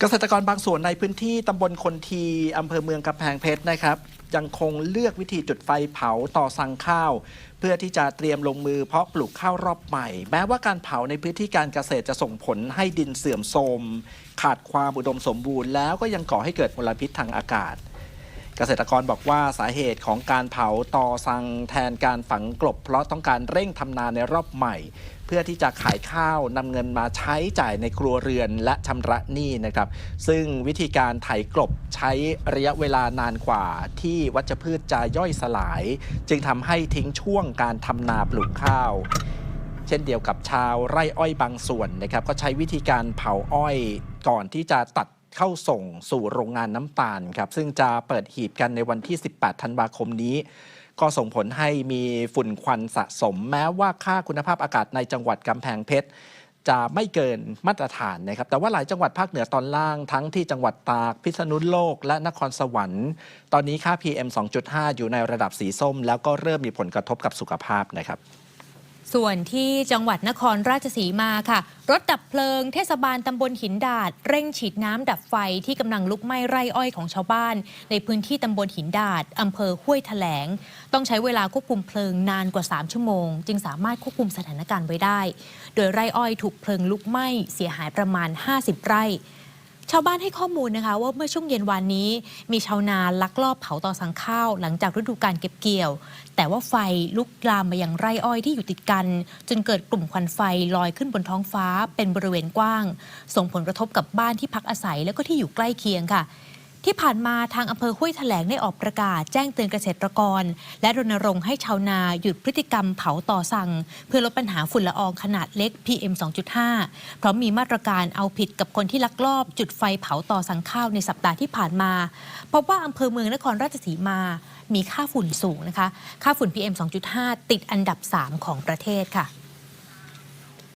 เกษตรกรบางส่วนในพื้นที่ตำบลคนทีอำเภอเมืองกำแพงเพชรนะครับ ยังคงเลือกวิธีจุดไฟเผาต่อสั่งข้าว เพื่อที่จะเตรียมลงมือเพาะปลูกข้าวรอบใหม่ แม้ว่าการเผาในพื้นที่การเกษตรจะส่งผลให้ดินเสื่อมโทรมขาดความอุดมสมบูรณ์แล้วก็ยังก่อให้เกิดมลพิษทางอากาศ เกษตรกรบอกว่าสาเหตุของการเผาตอสังแทนการฝังกลบ เพราะต้องการเร่งทำนาในรอบใหม่ เพื่อที่จะขายข้าวนำเงินมาใช้จ่ายในครัวเรือนและชำระหนี้นะครับ ซึ่งวิธีการไถกลบใช้ระยะเวลานานกว่าที่วัชพืชจะย่อยสลาย จึงทำให้ทิ้งช่วงการทำนาปลูกข้าวเช่นเดียวกับชาวไร่อ้อยบางส่วนนะครับ ก็ใช้วิธีการเผาอ้อยก่อนที่จะตัด เข้าส่งสู่โรงงานน้ำตาลครับซึ่งจะเปิดหีบกันในวันที่ 18 ธันวาคมนี้ ก็ส่งผลให้มีฝุ่นควันสะสม แม้ว่าค่าคุณภาพอากาศในจังหวัดกำแพงเพชรจะไม่เกินมาตรฐานนะครับ แต่ว่าหลายจังหวัดภาคเหนือตอนล่างทั้งที่จังหวัดตาก พิษณุโลก และนครสวรรค์ ตอนนี้ค่า PM 2.5 อยู่ในระดับสีส้ม แล้วก็เริ่มมีผลกระทบกับสุขภาพนะครับ ส่วนที่จังหวัดนครราชสีมาค่ะ รถดับเพลิงเทศบาลตำบลหินดาด เร่งฉีดน้ำดับไฟที่กำลังลุกไหม้ไร่อ้อยของชาวบ้าน ในพื้นที่ตำบลหินดาดอำเภอห้วยแถลง ต้องใช้เวลาควบคุมเพลิงนานกว่า 3 ชั่วโมง จึงสามารถควบคุมสถานการณ์ไว้ได้ โดยไร่อ้อยถูกเพลิงลุกไหม้เสียหายประมาณ 50 ไร่ ชาวบ้านให้ข้อมูลนะคะว่าเมื่อช่วงเย็นวานนี้ มีชาวนาลักลอบเผาต่อสังข้าว หลังจากฤดูการเก็บเกี่ยว แต่ว่าไฟลุกลามมายังไร่อ้อยที่อยู่ติดกัน จนเกิดกลุ่มควันไฟลอยขึ้นบนท้องฟ้าเป็นบริเวณกว้าง ส่งผลกระทบกับบ้านที่พักอาศัย และก็ที่อยู่ใกล้เคียงค่ะ ที่ผ่านมาทางอำเภอห้วยแถลงได้ออกประกาศแจ้งเตือนเกษตรกร และรณรงค์ให้ชาวนาหยุดพฤติกรรมเผาต่อสั่ง เพื่อลดปัญหาฝุ่นละอองขนาดเล็ก PM 2.5 พร้อมมีมาตรการเอาผิดกับคนที่ลักลอบจุดไฟเผาต่อสั่งข้าวในสัปดาห์ที่ผ่านมาพบว่าอำเภอเมืองนครราชสีมา มีค่าฝุ่นสูงนะคะ ค่าฝุ่น PM 2.5 ติดอันดับ 3 ของประเทศค่ะ